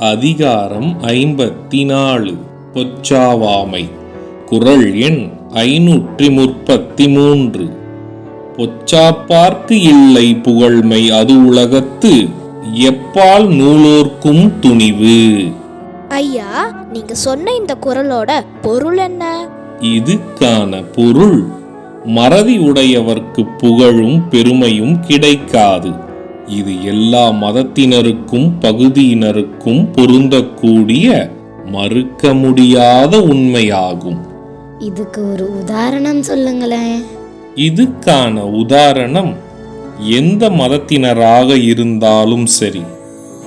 அதிகாரம் ஐம்பத்தி நாலு பொச்சாவாமை குரல் எண் ஐநூற்றி முப்பத்தி மூன்று பொச்சாப்பார்க்கு இல்லை புகழ்மை அது உலகத்து எப்பால் நூலோர்க்கும் துணிவு? ஐயா நீங்க சொன்ன இந்த குரலோட பொருள் என்ன? இதுக்கான பொருள் மறதி உடையவர்க்கு புகழும் பெருமையும் கிடைக்காது. இது எல்லா மதத்தினருக்கும் பகுதியினருக்கும் பொருந்தக்கூடிய மறுக்க முடியாத உண்மையாகும். இதுக்கு ஒரு உதாரணம் சொல்லுங்களேன். இதுக்கான உதாரணம் எந்த மதத்தினராக இருந்தாலும் சரி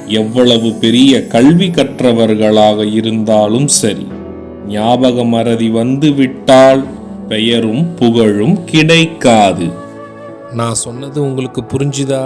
எவ்வளவு பெரிய கல்வி கற்றவர்களாக இருந்தாலும் சரி ஞாபக மறதி வந்து விட்டால் பெயரும் புகழும் கிடைக்காது. நான் சொன்னது உங்களுக்கு புரிஞ்சுதா?